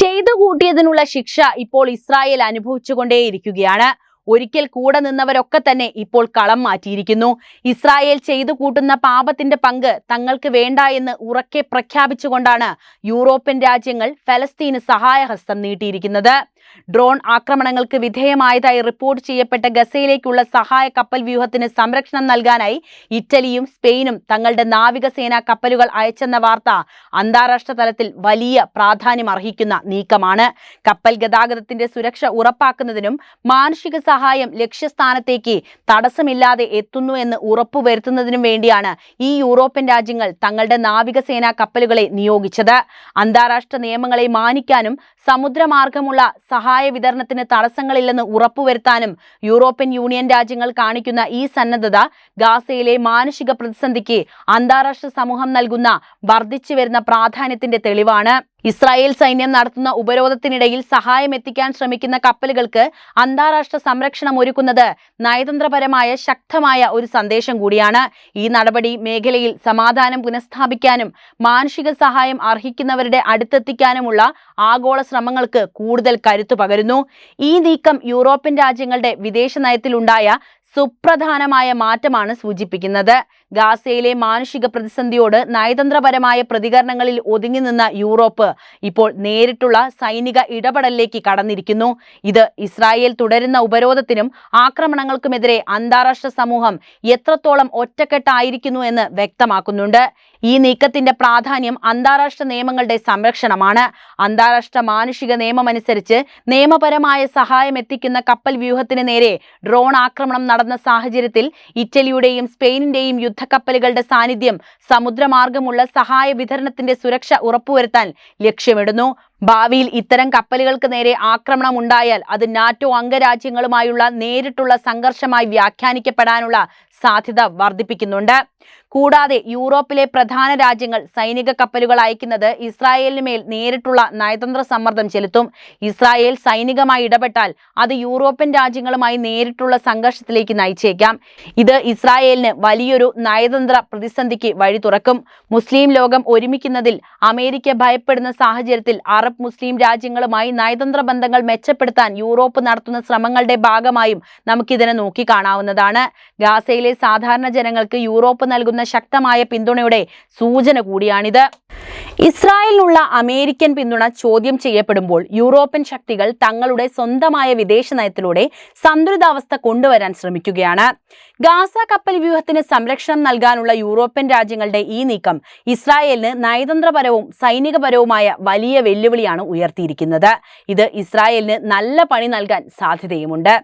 ചെയ്തു കൂട്ടിയതിനുള്ള ശിക്ഷ ഇപ്പോൾ ഇസ്രായേൽ അനുഭവിച്ചുകൊണ്ടേയിരിക്കുകയാണ്. ഒരിക്കൽ കൂടെ നിന്നവരൊക്കെ തന്നെ ഇപ്പോൾ കളം മാറ്റിയിരിക്കുന്നു. ഇസ്രായേൽ ചെയ്തു കൂട്ടുന്ന പാപത്തിന്റെ പങ്ക് തങ്ങൾക്ക് വേണ്ട എന്ന് ഉറക്കെ പ്രഖ്യാപിച്ചുകൊണ്ടാണ് യൂറോപ്യൻ രാജ്യങ്ങൾ ഫലസ്തീന് സഹായഹസ്തം നീട്ടിയിരിക്കുന്നത്. ഡ്രോൺ ആക്രമണങ്ങൾക്ക് വിധേയമായതായി റിപ്പോർട്ട് ചെയ്യപ്പെട്ട ഗസയിലേക്കുള്ള സഹായ കപ്പൽ വ്യൂഹത്തിന് സംരക്ഷണം നൽകാനായി ഇറ്റലിയും സ്പെയിനും തങ്ങളുടെ നാവികസേനാ കപ്പലുകൾ അയച്ചെന്ന വാർത്ത അന്താരാഷ്ട്ര തലത്തിൽ വലിയ പ്രാധാന്യം അർഹിക്കുന്ന നീക്കമാണ്. കപ്പൽ ഗതാഗതത്തിന്റെ സുരക്ഷ ഉറപ്പാക്കുന്നതിനും മാനുഷിക സഹായം ലക്ഷ്യസ്ഥാനത്തേക്ക് തടസ്സമില്ലാതെ എത്തുന്നു എന്ന് ഉറപ്പുവരുത്തുന്നതിനും വേണ്ടിയാണ് ഈ യൂറോപ്യൻ രാജ്യങ്ങൾ തങ്ങളുടെ നാവികസേനാ കപ്പലുകളെ നിയോഗിച്ചത്. അന്താരാഷ്ട്ര നിയമങ്ങളെ മാനിക്കാനും സമുദ്രമാർഗമുള്ള സഹായ വിതരണത്തിന് തടസ്സങ്ങളില്ലെന്ന് ഉറപ്പുവരുത്താനും യൂറോപ്യൻ യൂണിയൻ രാജ്യങ്ങൾ കാണിക്കുന്ന ഈ സന്നദ്ധത ഗാസയിലെ മാനുഷിക പ്രതിസന്ധിക്ക് അന്താരാഷ്ട്ര സമൂഹം നൽകുന്ന വർദ്ധിച്ചു വരുന്ന പ്രാധാന്യത്തിന്റെ തെളിവാണ്. ഇസ്രായേൽ സൈന്യം നടത്തുന്ന ഉപരോധത്തിനിടയിൽ സഹായം എത്തിക്കാൻ ശ്രമിക്കുന്ന കപ്പലുകൾക്ക് അന്താരാഷ്ട്ര സംരക്ഷണം ഒരുക്കുന്നത് നയതന്ത്രപരമായ ശക്തമായ ഒരു സന്ദേശം കൂടിയാണ്. ഈ നടപടി മേഖലയിൽ സമാധാനം പുനഃസ്ഥാപിക്കാനും മാനുഷിക സഹായം അർഹിക്കുന്നവരുടെ അടുത്തെത്തിക്കാനുമുള്ള ആഗോള ശ്രമങ്ങൾക്ക് കൂടുതൽ കരുത്തു പകരുന്നു. ഈ നീക്കം യൂറോപ്യൻ രാജ്യങ്ങളുടെ വിദേശ നയത്തിലുണ്ടായ സുപ്രധാനമായ മാറ്റമാണ് സൂചിപ്പിക്കുന്നത്. ഗാസയിലെ മാനുഷിക പ്രതിസന്ധിയോട് നയതന്ത്രപരമായ പ്രതികരണങ്ങളിൽ ഒതുങ്ങി നിന്ന യൂറോപ്പ് ഇപ്പോൾ നേരിട്ടുള്ള സൈനിക ഇടപെടലിലേക്ക് കടന്നിരിക്കുന്നു. ഇത് ഇസ്രായേൽ തുടരുന്ന ഉപരോധത്തിനും ആക്രമണങ്ങൾക്കുമെതിരെ അന്താരാഷ്ട്ര സമൂഹം എത്രത്തോളം ഒറ്റക്കെട്ടായിരിക്കുന്നു എന്ന് വ്യക്തമാക്കുന്നുണ്ട്. ഈ നീക്കത്തിന്റെ പ്രാധാന്യം അന്താരാഷ്ട്ര നിയമങ്ങളുടെ സംരക്ഷണമാണ്. അന്താരാഷ്ട്ര മാനുഷിക നിയമമനുസരിച്ച് നിയമപരമായ സഹായം എത്തിക്കുന്ന കപ്പൽ വ്യൂഹത്തിന് നേരെ ഡ്രോൺ ആക്രമണം നടന്ന സാഹചര്യത്തിൽ ഇറ്റലിയുടെയും സ്പെയിനിന്റെയും യുദ്ധക്കപ്പലുകളുടെ സാന്നിധ്യം സമുദ്രമാർഗമുള്ള സഹായ വിതരണത്തിന്റെ സുരക്ഷ ഉറപ്പുവരുത്താൻ ലക്ഷ്യമിടുന്നു. ഭാവിയിൽ ഇത്തരം കപ്പലുകൾക്ക് നേരെ ആക്രമണം ഉണ്ടായാൽ അത് നാറ്റോ അംഗരാജ്യങ്ങളുമായുള്ള നേരിട്ടുള്ള സംഘർഷമായി വ്യാഖ്യാനിക്കപ്പെടാനുള്ള സാധ്യത വർദ്ധിപ്പിക്കുന്നുണ്ട്. കൂടാതെ യൂറോപ്പിലെ പ്രധാന രാജ്യങ്ങൾ സൈനിക കപ്പലുകൾ അയക്കുന്നത് ഇസ്രായേലിന് മേൽ നേരിട്ടുള്ള നയതന്ത്ര സമ്മർദ്ദം ചെലുത്തും. ഇസ്രായേൽ സൈനികമായി ഇടപെട്ടാൽ അത് യൂറോപ്യൻ രാജ്യങ്ങളുമായി നേരിട്ടുള്ള സംഘർഷത്തിലേക്ക് നയിച്ചേക്കാം. ഇത് ഇസ്രായേലിന് വലിയൊരു നയതന്ത്ര പ്രതിസന്ധിക്ക് വഴി തുറക്കും മുസ്ലിം ലോകം ഒരുമിക്കുന്നതിൽ അമേരിക്ക ഭയപ്പെടുന്ന സാഹചര്യത്തിൽ അറബ് മുസ്ലിം രാജ്യങ്ങളുമായി നയതന്ത്ര ബന്ധങ്ങൾ മെച്ചപ്പെടുത്താൻ യൂറോപ്പ് നടത്തുന്ന ശ്രമങ്ങളുടെ ഭാഗമായും നമുക്കിതിനെ നോക്കിക്കാണാവുന്നതാണ് ഗാസയിലെ സാധാരണ ജനങ്ങൾക്ക് യൂറോപ്പ് നൽകുന്ന ശക്തമായ പിന്തുണയുടെ സൂചന കൂടിയാണിത്. ഇസ്രായേലിനുള്ള അമേരിക്കൻ പിന്തുണ ചോദ്യം ചെയ്യപ്പെടുമ്പോൾ യൂറോപ്യൻ ശക്തികൾ തങ്ങളുടെ സ്വന്തമായ വിദേശ നയത്തിലൂടെ സന്തുലിതാവസ്ഥ കൊണ്ടുവരാൻ ശ്രമിക്കുകയാണ്. ഗാസ കപ്പൽ വ്യൂഹത്തിന് സംരക്ഷണം നൽകാനുള്ള യൂറോപ്യൻ രാജ്യങ്ങളുടെ ഈ നീക്കം ഇസ്രായേലിന് നയതന്ത്രപരവും സൈനികപരവുമായ വലിയ വെല്ലുവിളിയാണ് ഉയർത്തിയിരിക്കുന്നത്. ഇത് ഇസ്രായേലിന് നല്ല പണി നൽകാൻ സാധ്യതയുമുണ്ട്.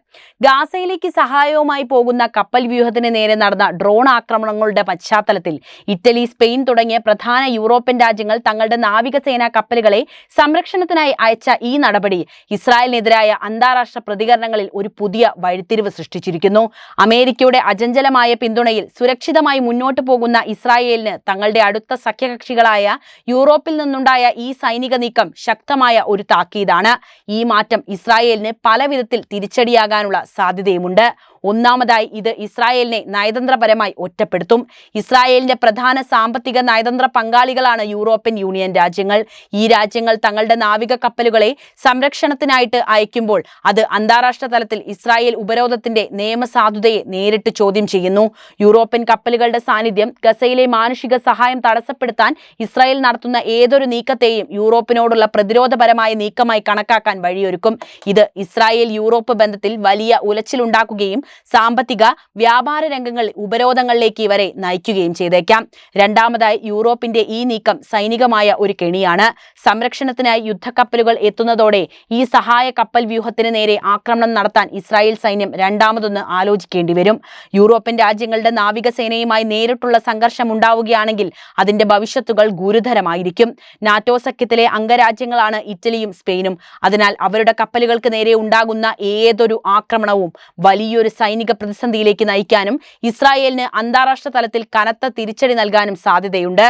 ഗാസയിലേക്ക് സഹായവുമായി പോകുന്ന കപ്പൽ വ്യൂഹത്തിന് നേരെ നടന്ന ഡ്രോൺ ആക്രമണങ്ങളുടെ പശ്ചാത്തലത്തിൽ ഇറ്റലി സ്പെയിൻ തുടങ്ങിയ പ്രധാന യൂറോപ്യൻ രാജ്യങ്ങൾ തങ്ങളുടെ നാവികസേനാ കപ്പലുകളെ സംരക്ഷണത്തിനായി അയച്ച ഈ നടപടി ഇസ്രായേലിനെതിരായ അന്താരാഷ്ട്ര പ്രതികരണങ്ങളിൽ ഒരു പുതിയ വഴിത്തിരിവ് സൃഷ്ടിച്ചിരിക്കുന്നു. അമേരിക്കയുടെ അജഞ്ചലമായ പിന്തുണയിൽ സുരക്ഷിതമായി മുന്നോട്ടു പോകുന്ന ഇസ്രായേലിന് തങ്ങളുടെ അടുത്ത സഖ്യകക്ഷികളായ യൂറോപ്പിൽ നിന്നുണ്ടായ ഈ സൈനിക നീക്കം ശക്തമായ ഒരു താക്കീതാണ്. ഈ മാറ്റം ഇസ്രായേലിന് പല വിധത്തിൽ തിരിച്ചടിയാകാനുള്ള സാധ്യതയുമുണ്ട്. ഒന്നാമതായി ഇത് ഇസ്രായേലിനെ നയതന്ത്രപരമായി ഒറ്റപ്പെടുത്തും. ഇസ്രായേലിന്റെ പ്രധാന സാമ്പത്തിക നയതന്ത്ര പങ്കാളികളാണ് യൂറോപ്യൻ യൂണിയൻ രാജ്യങ്ങൾ. ഈ രാജ്യങ്ങൾ തങ്ങളുടെ നാവിക കപ്പലുകളെ സംരക്ഷണത്തിനായിട്ട് അയക്കുമ്പോൾ അത് അന്താരാഷ്ട്ര തലത്തിൽ ഇസ്രായേൽ ഉപരോധത്തിന്റെ നിയമസാധുതയെ നേരിട്ട് ചോദ്യം ചെയ്യുന്നു. യൂറോപ്യൻ കപ്പലുകളുടെ സാന്നിധ്യം ഗസയിലെ മാനുഷിക സഹായം തടസ്സപ്പെടുത്താൻ ഇസ്രായേൽ നടത്തുന്ന ഏതൊരു നീക്കത്തെയും യൂറോപ്പിനോടുള്ള പ്രതിരോധപരമായ നീക്കമായി കണക്കാക്കാൻ വഴിയൊരുക്കും. ഇത് ഇസ്രായേൽ യൂറോപ്പ് ബന്ധത്തിൽ വലിയ ഉലച്ചിലുണ്ടാക്കുകയും സാമ്പത്തിക വ്യാപാര രംഗങ്ങൾ ഉപരോധങ്ങളിലേക്ക് വരെ നയിക്കുകയും ചെയ്തേക്കാം. രണ്ടാമതായി യൂറോപ്പിന്റെ ഈ നീക്കം സൈനികമായ ഒരു കെണിയാണ്. സംരക്ഷണത്തിനായി യുദ്ധക്കപ്പലുകൾ എത്തുന്നതോടെ ഈ സഹായ കപ്പൽ വ്യൂഹത്തിന് നേരെ ആക്രമണം നടത്താൻ ഇസ്രായേൽ സൈന്യം രണ്ടാമതൊന്ന് ആലോചിക്കേണ്ടി വരും. യൂറോപ്യൻ രാജ്യങ്ങളുടെ നാവികസേനയുമായി നേരിട്ടുള്ള സംഘർഷം ഉണ്ടാവുകയാണെങ്കിൽ അതിന്റെ ഭവിഷ്യത്തുകൾ ഗുരുതരമായിരിക്കും. നാറ്റോ സഖ്യത്തിലെ അംഗരാജ്യങ്ങളാണ് ഇറ്റലിയും സ്പെയിനും. അതിനാൽ അവരുടെ കപ്പലുകൾക്ക് നേരെ ഉണ്ടാകുന്ന ഏതൊരു ആക്രമണവും വലിയൊരു സൈനിക പ്രതിസന്ധിയിലേക്ക് നയിക്കാനും ഇസ്രായേലിന് അന്താരാഷ്ട്ര തലത്തിൽ കനത്ത തിരിച്ചടി നൽകാനും സാധ്യതയുണ്ട്.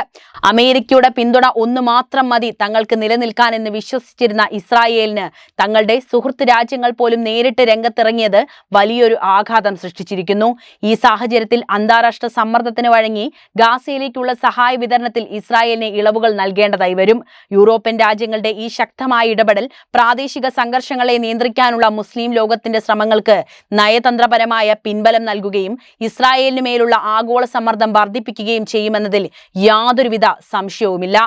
അമേരിക്കയുടെ പിന്തുണ ഒന്നു മാത്രം മതി തങ്ങൾക്ക് നിലനിൽക്കാനെന്ന് വിശ്വസിച്ചിരുന്ന ഇസ്രായേലിന് തങ്ങളുടെ സുഹൃത്ത് രാജ്യങ്ങൾ പോലും നേരിട്ട് രംഗത്തിറങ്ങിയത് വലിയൊരു ആഘാതം സൃഷ്ടിച്ചിരിക്കുന്നു. ഈ സാഹചര്യത്തിൽ അന്താരാഷ്ട്ര സമ്മർദ്ദത്തിന് വഴങ്ങി ഗാസയിലേക്കുള്ള സഹായ വിതരണത്തിൽ ഇസ്രായേലിന് ഇളവുകൾ നൽകേണ്ടതായി വരും. യൂറോപ്യൻ രാജ്യങ്ങളുടെ ഈ ശക്തമായ ഇടപെടൽ പ്രാദേശിക സംഘർഷങ്ങളെ നിയന്ത്രിക്കാനുള്ള മുസ്ലിം ലോകത്തിന്റെ ശ്രമങ്ങൾക്ക് നയതന്ത്രപരമായ പിൻബലം നൽകുകയും ഇസ്രായേലിനുമേലുള്ള ആഗോള സമ്മർദ്ദം വർദ്ധിപ്പിക്കുകയും ചെയ്യുമെന്നതിൽ യാതൊരുവിധ സംശയവുമില്ല.